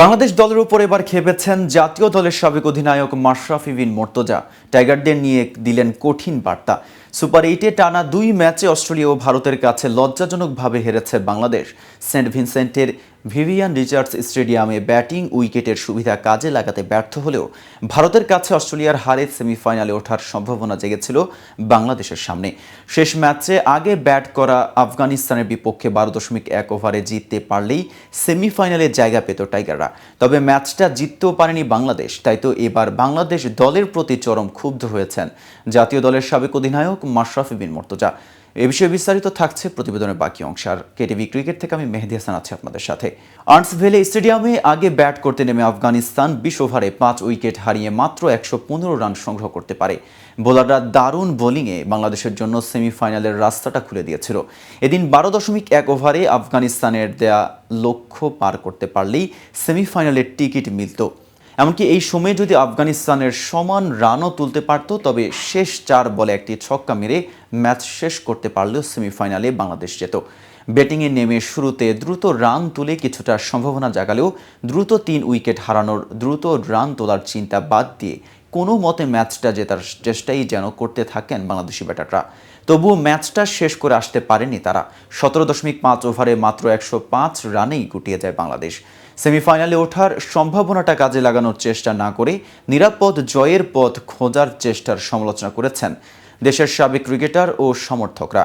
বাংলাদেশ দলের উপর এবার খেপেছেন জাতীয় দলের সাবেক অধিনায়ক মাশরাফি বিন মোর্তজা। টাইগারদের নিয়ে দিলেন কঠিন বার্তা। সুপার এইটে টানা দুই ম্যাচে অস্ট্রেলিয়া ও ভারতের কাছে লজ্জাজনকভাবে হেরেছে বাংলাদেশ। সেন্ট ভিনসেন্টের ভিভিয়ান রিচার্ডস স্টেডিয়ামে ব্যাটিং উইকেটের সুবিধা কাজে লাগাতে ব্যর্থ হলেও ভারতের কাছে অস্ট্রেলিয়ার হারে সেমিফাইনালে ওঠার সম্ভাবনা জেগেছিল বাংলাদেশের সামনে। শেষ ম্যাচে আগে ব্যাট করা আফগানিস্তানের বিপক্ষে বারো দশমিক এক ওভারে জিততে পারলেই সেমিফাইনালে জায়গা পেত টাইগাররা। তবে ম্যাচটা জিততেও পারেনি বাংলাদেশ, তাই তো এবার বাংলাদেশ দলের প্রতি চরম ক্ষুব্ধ হয়েছেন। জাতীয় দলের সাবেক অধিনায়ক মাশরাফি বিন মর্তজা। এ বিষয়ে বিস্তারিত থাকছে প্রতিবেদনের বাকি অংশ। আর কেটিভি ক্রিকেট থেকে আমি মেহেদি হাসান আছি আপনাদের সাথে। আর্টস ভ্যালি স্টেডিয়ামে আগে ব্যাট করতে নেমে আফগানিস্তান বিশ ওভারে পাঁচ উইকেট হারিয়ে মাত্র একশো পনেরো রান সংগ্রহ করতে পারে। বোলাররা দারুণ বোলিংয়ে বাংলাদেশের জন্য সেমিফাইনালের রাস্তাটা খুলে দিয়েছিল। এদিন বারো দশমিক এক ওভারে আফগানিস্তানের দেয়া লক্ষ্য পার করতে পারলেই সেমিফাইনালের টিকিট মিলত। এমনকি এই সময়ে যদি আফগানিস্তানের সমান রানও তুলতে পারত, তবে শেষ চার বলে একটি ছক্কা মেরে ম্যাচ শেষ করতে পারলেও সেমিফাইনালে বাংলাদেশ যেত। ব্যাটিংয়ে নেমে শুরুতে দ্রুত রান তুলে কিছুটা সম্ভাবনা জাগালেও দ্রুত তিন উইকেট হারানোর, দ্রুত রান তোলার চিন্তা বাদ দিয়ে কোনো মতে ম্যাচটা জেতার চেষ্টাই যেন করতে থাকেন বাংলাদেশি ব্যাটাররা। তবুও ম্যাচটা শেষ করে আসতে পারেনি তারা। সতেরো দশমিক পাঁচ ওভারে মাত্র একশো পাঁচ রানেই গুটিয়ে যায় বাংলাদেশ। সেমিফাইনালে ওঠার সম্ভাবনাটা কাজে লাগানোর চেষ্টা না করে নিরাপদ জয়ের পথ খোঁজার চেষ্টার সমালোচনা করেছেন দেশের সাবেক ক্রিকেটার ও সমর্থকরা।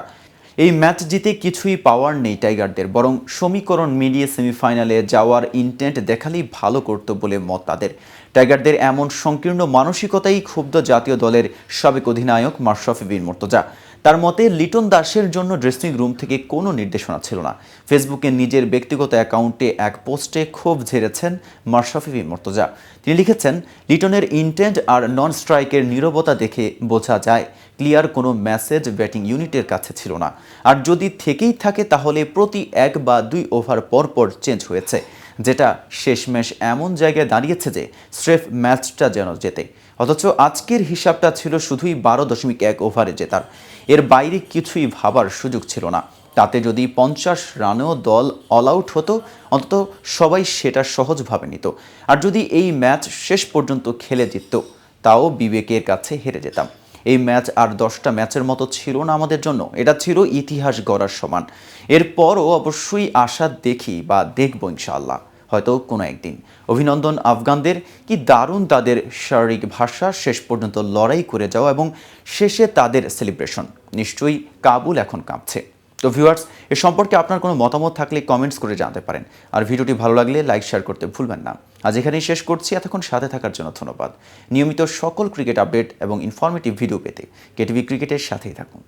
এই ম্যাচ জিতে কিছুই পাওয়ার নেই টাইগারদের, বরং সমীকরণ মিলিয়ে সেমিফাইনালে যাওয়ার ইন্টেন্ট দেখালেই ভালো করতো বলে মত তাদের। টাইগারদের এমন সংকীর্ণ মানসিকতাই ক্ষুব্ধ জাতীয় দলের সাবেক অধিনায়ক মাশরাফি বিন মোর্তজা। তার মতে, লিটন দাসের জন্য ড্রেসিং রুম থেকে কোনো নির্দেশনা ছিল না। ফেসবুকে নিজের ব্যক্তিগত অ্যাকাউন্টে এক পোস্টে ক্ষোভ ঝেড়েছেন মাশরাফি মোর্তজা। তিনি লিখেছেন, লিটনের ইন্টেন্ট আর নন স্ট্রাইকের নীরবতা দেখে বোঝা যায়, ক্লিয়ার কোনো মেসেজ ব্যাটিং ইউনিটের কাছে ছিল না। আর যদি থেকেই থাকে, তাহলে প্রতি এক বা দুই ওভার পর পর চেঞ্জ হয়েছে, যেটা শেষমেশ এমন জায়গায় দাঁড়িয়েছে যে স্রেফ ম্যাচটা যেন জেতে। অথচ আজকের হিসাবটা ছিল শুধুই বারো দশমিক এক ওভারে জেতার এর বাইরে কিছুই ভাবার সুযোগ ছিল না। তাতে যদি পঞ্চাশ রানেও দল অল আউট হতো, অন্তত সবাই সেটা সহজভাবে নিত। আর যদি এই ম্যাচ শেষ পর্যন্ত খেলে জিতত, তাও বিবেকের কাছে হেরে যেতাম। এই ম্যাচ আর দশটা ম্যাচের মতো ছিল না আমাদের জন্য। এটা ছিল ইতিহাস গড়ার সমান। এরপরও অবশ্যই আশা দেখি বা দেখব ইনশাআল্লাহ। হয়তো কোনো একদিন। অভিনন্দন আফগানদের। কি দারুণ তাদের শারীরিক ভাষা, শেষ পর্যন্ত লড়াই করে যাওয়া এবং শেষে তাদের সেলিব্রেশন নিশ্চয়ই কাবুল এখন কাঁপছে। তো ভিউয়ার্স এ সম্পর্কে আপনার কোনো মতামত থাকলে কমেন্টস করে জানাতে পারেন। আর ভিডিওটি ভালো লাগলে লাইক শেয়ার করতে ভুলবেন না। আজ এখানেই শেষ করছি। এতক্ষণ সাথে থাকার জন্য ধন্যবাদ। নিয়মিত সকল ক্রিকেট আপডেট এবং ইনফরমেটিভ ভিডিও পেতে কেটিভি ক্রিকেটের সাথেই থাকুন।